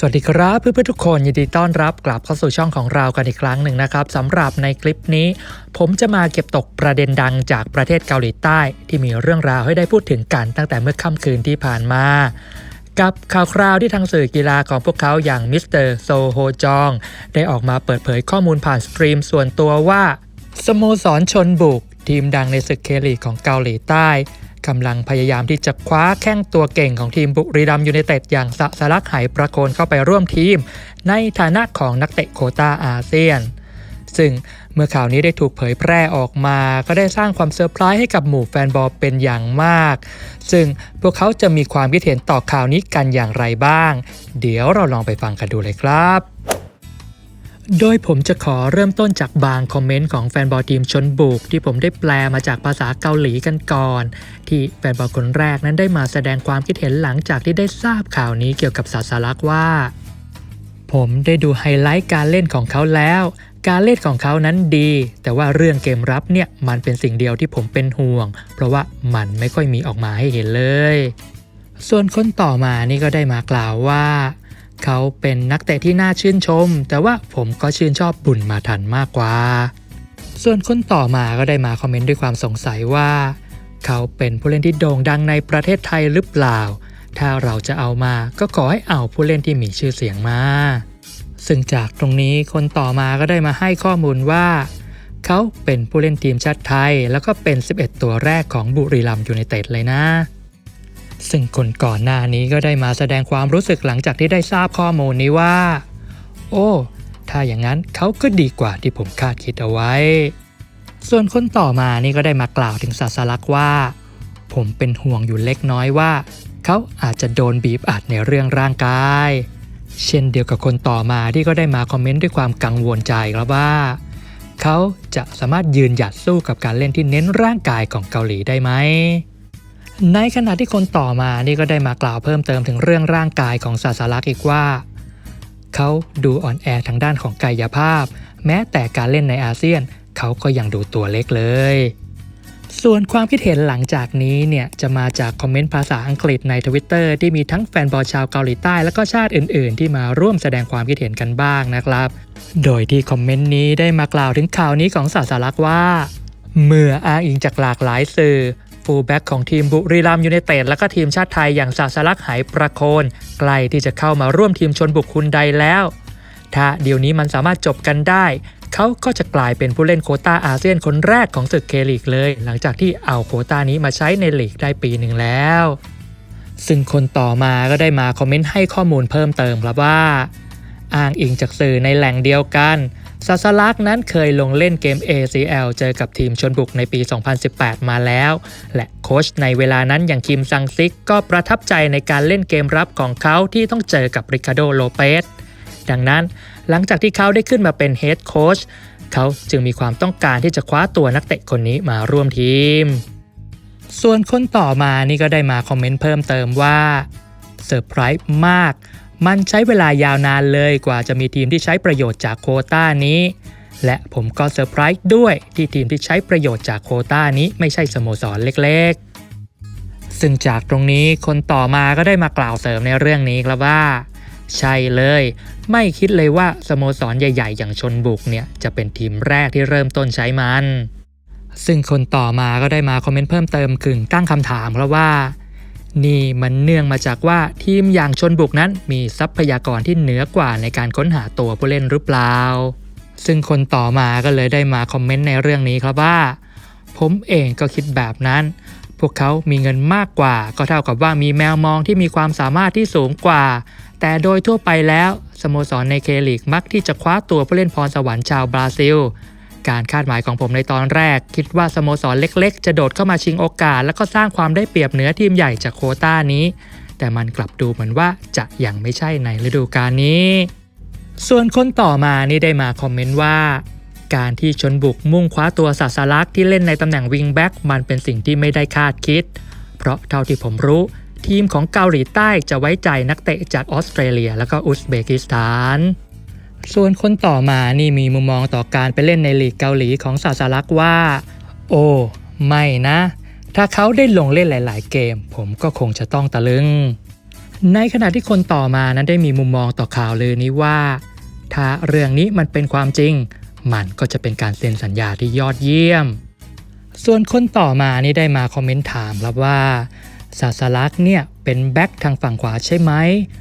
สวัสดีครับเพื่อนๆทุกคนยินดีต้อนรับกลับเข้าสู่ช่องของเรากันอีกครั้งหนึ่งนะครับสำหรับในคลิปนี้ ผมจะมาเก็บตกประเด็นดังจากประเทศเกาหลีใต้ ที่มีเรื่องราวให้ได้พูดถึงกันตั้งแต่เมื่อค่ำคืนที่ผ่านมา กับข่าวคราวที่ทางสื่อกีฬาของพวกเขาอย่างมิสเตอร์โซโฮจอง ได้ออกมาเปิดเผยข้อมูลผ่านสตรีมส่วนตัวว่าสโมสรชนบุก ทีมดังในศึกเคลีของเกาหลีใต้ กำลังพยายามที่จะคว้าแข้งตัวเก่งของทีมบุรีรัมยูไนเต็ดอย่างสะสลักไหประโคนเข้าไปร่วมทีม ในฐานะของนักเตะโคตาอาเซียน ซึ่งเมื่อข่าวนี้ได้ถูกเผยแพร่ออกมา ก็ได้สร้างความเซอร์ไพรส์ให้กับหมู่แฟนบอลเป็นอย่างมาก ซึ่งพวกเขาจะมีความคิดเห็นต่อข่าวนี้กันอย่างไรบ้าง เดี๋ยวเราลองไปฟังกันดูเลยครับ โดยผมจะขอเริ่มต้นจากบางคอมเมนต์ของแฟนบอลทีมชนบุก ที่ผมได้แปลมาจากภาษาเกาหลีกันก่อน ที่แฟนบอลคนแรกนั้นได้มาแสดงความคิดเห็นหลังจากที่ได้ทราบข่าวนี้เกี่ยวกับศาสลักษ์ว่า ผมได้ดูไฮไลท์การเล่นของเขาแล้ว การเล่นของเขานั้นดี แต่ว่าเรื่องเกมรับเนี่ยมันเป็นสิ่งเดียวที่ผมเป็นห่วง เพราะว่ามันไม่ค่อยมีออกมาให้เห็นเลย ส่วนคนต่อมานี่ก็ได้มากล่าวว่า เขาเป็นนักเตะที่น่าชื่นชม แต่ว่าผมก็ชื่นชอบบุญมาทันมากกว่า ส่วนคนต่อมาก็ได้มาคอมเมนต์ด้วยความสงสัยว่า เขาเป็นผู้เล่นที่โด่งดังในประเทศไทยหรือเปล่า ถ้าเราจะเอามาก็ขอให้เอาผู้เล่นที่มีชื่อเสียงมา ซึ่งจากตรงนี้คนต่อมาก็ได้มาให้ข้อมูลว่า เขาเป็นผู้เล่นทีมชาติไทย แล้วก็เป็น 11 ตัวแรกของบุรีรัมย์ยูไนเต็ดเลยนะ ซึ่งคนก่อนหน้านี้ก็ได้มาแสดงความรู้สึกหลังจากที่ได้ทราบข้อมูลนี้ว่า โอ้ ถ้าอย่างนั้นเขาก็ดีกว่าที่ผมคาดคิดเอาไว้ ส่วนคนต่อมานี่ก็ได้มากล่าวถึงศาสลักษ์ว่า ผมเป็นห่วงอยู่เล็กน้อยว่า เขาอาจจะโดนบีบอัดในเรื่องร่างกาย เช่นเดียวกับคนต่อมาที่ก็ได้มาคอมเมนต์ด้วยความกังวลใจครับว่าเขาจะสามารถยืนหยัดสู้กับการเล่นที่เน้นร่างกายของเกาหลีได้ไหม ในขณะที่คนต่อมานี่ก็ได้มากล่าวเพิ่มเติมถึงเรื่องร่างกายของศาสลักษ์อีกว่า เขาดูอ่อนแอทางด้านของกายภาพ แม้แต่การเล่นในอาเซียน เขาก็ยังดูตัวเล็กเลย ส่วนความคิดเห็นหลังจากนี้เนี่ยจะมาจากคอมเมนต์ภาษาอังกฤษในทวิตเตอร์ที่มีทั้งแฟนบอลชาวเกาหลีใต้และก็ชาติอื่น ๆ ที่มาร่วมแสดงความคิดเห็นกันบ้างนะครับ โดยที่คอมเมนต์นี้ได้มากล่าวถึงข่าวนี้ของศาสลักษ์ว่า เมื่ออ้างอิงจากหลากหลายสื่อ ฟูลแบ็กของทีมบุรีรัมยูไนเต็ดและก็ทีมชาติไทยอย่างศาสลักษณ์ไหประโคนใกล้ที่จะเข้ามาร่วมทีมชนบุกคุณใดแล้ว ถ้าเดี๋ยวนี้มันสามารถจบกันได้ เขาก็จะกลายเป็นผู้เล่นโคต้าอาเซียนคนแรกของศึกเคลีกเลย หลังจากที่เอาโคต้านี้มาใช้ในลีกได้ปีหนึ่งแล้ว ซึ่งคนต่อมาก็ได้มาคอมเมนต์ให้ข้อมูลเพิ่มเติมครับว่า อ้างอิงจากสื่อในแหล่งเดียวกัน ซาสลักนั้นเคยลงเล่นเกม ACL เจอกับทีมชนบุกในปี 2018 มาแล้ว และโค้ชในเวลานั้นอย่างคิมซังซิกก็ประทับใจในการเล่นเกมรับของเขาที่ต้องเจอกับริคาโดโลเปสดังนั้นหลังจากที่เขาได้ขึ้นมาเป็นเฮดโค้ชเขาจึงมีความต้องการที่จะคว้าตัวนักเตะคนนี้มาร่วมทีม ส่วนคนต่อมานี่ก็ได้มาคอมเมนต์เพิ่มเติมว่าเซอร์ไพรส์มาก มันใช้เวลายาวนานเลยกว่าจะมีทีมที่ใช้ประโยชน์จากโคต้านี้ และผมก็เซอร์ไพรส์ด้วยที่ทีมที่ใช้ประโยชน์จากโคต้านี้ไม่ใช่สโมสรเล็กๆ ซึ่งจากตรงนี้คนต่อมาก็ได้มากล่าวเสริมในเรื่องนี้ครับว่า ใช่เลย ไม่คิดเลยว่าสโมสรใหญ่ ๆ อย่างชนบุกเนี่ยจะเป็นทีมแรกที่เริ่มต้นใช้มัน ซึ่งคนต่อมาก็ได้มาคอมเมนต์เพิ่มเติมกึ่งตั้งคำถามครับว่า นี่มันเนื่องมาจากว่าทีมอย่างชนบุกนั้นมีทรัพยากรที่เหนือกว่าในการค้นหาตัวผู้เล่นหรือเปล่า ซึ่งคนต่อมาก็เลยได้มาคอมเมนต์ในเรื่องนี้ครับว่า ผมเองก็คิดแบบนั้น พวกเขามีเงินมากกว่า ก็เท่ากับว่ามีแมวมองที่มีความสามารถที่สูงกว่า แต่โดยทั่วไปแล้วสโมสรในเคลีกมักที่จะคว้าตัวผู้เล่นพรสวรรค์ชาวบราซิล การคาดหมายของผมในตอนแรก คิดว่าสโมสรเล็กๆ จะโดดเข้ามาชิงโอกาส แล้วก็สร้างความได้เปรียบเหนือทีมใหญ่จากโคต้านี้ แต่มันกลับดูเหมือนว่าจะยังไม่ใช่ในฤดูกาลนี้ ส่วนคนต่อมานี่ได้มาคอมเมนต์ว่า การที่ชนบุกมุ่งคว้าตัวศาสลักที่เล่นในตำแหน่งวิงแบ็กมันเป็นสิ่งที่ไม่ได้คาดคิด เพราะเท่าที่ผมรู้ ทีมของเกาหลีใต้จะไว้ใจนักเตะจากออสเตรเลีย และก็อุซเบกิสถาน ส่วนคนต่อมานี่มีมุมมองต่อการไปเล่นในลีกเกาหลีของศาสลักว่า โอ้ไม่นะ ถ้าเขาได้ลงเล่นหลาย ๆ เกม ผมก็คงจะต้องตะลึง ในขณะที่คนต่อมานั้นได้มีมุมมองต่อข่าวลือนี้ว่า ถ้าเรื่องนี้มันเป็นความจริง มันก็จะเป็นการเซ็นสัญญาที่ยอดเยี่ยม ส่วนคนต่อมานี่ได้มาคอมเมนต์ถามครับว่าซาสลักเนี่ยเป็นแบ็คทางฝั่งขวาใช่ไหม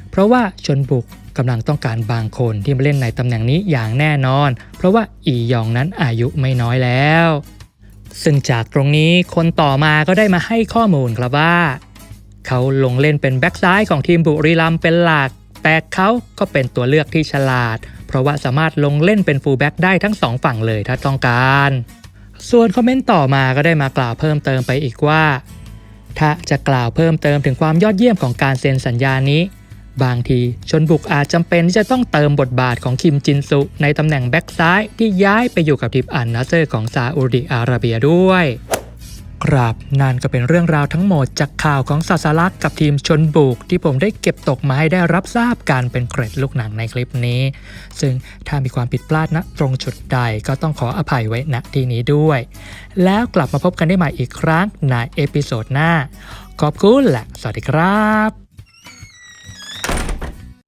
เพราะว่าชนบุก กำลังต้องการบางคนที่มาเล่นในตำแหน่งนี้อย่างแน่นอน เพราะว่าอียองนั้นอายุไม่น้อยแล้ว ซึ่งจากตรงนี้คนต่อมาก็ได้มาให้ข้อมูลครับว่า เขาลงเล่นเป็นแบ็กซ้ายของทีมบุรีรัมย์เป็นหลัก แต่เขาก็เป็นตัวเลือกที่ฉลาด เพราะว่าสามารถลงเล่นเป็นฟูลแบ็กได้ทั้งสองฝั่งเลยถ้าต้องการ ส่วนคอมเมนต์ต่อมาก็ได้มากล่าวเพิ่มเติมไปอีกว่า ถ้าจะกล่าวเพิ่มเติมถึงความยอดเยี่ยมของการเซ็นสัญญานี้ บางที ชนบุกอาจจำเป็นที่จะต้องเติมบทบาทของคิมจินซุในตำแหน่งแบ็กซ้ายที่ย้ายไปอยู่กับทีมอันนาเซอร์ของซาอุดิอาระเบียด้วย ครับนั่นก็เป็นเรื่องราวทั้งหมดจากข่าวของซาสลักกับทีมชนบุก ที่ผมได้เก็บตกมาให้ได้รับทราบกันเป็นเกร็ดลูกหนังในคลิปนี้ ซึ่งถ้ามีความผิดพลาดณตรงจุดใดก็ต้องขออภัยไว้ณที่นี้ด้วย แล้วกลับมาพบกันได้ใหม่อีกครั้งในเอพิโซดหน้า ขอบคุณและสวัสดีครับ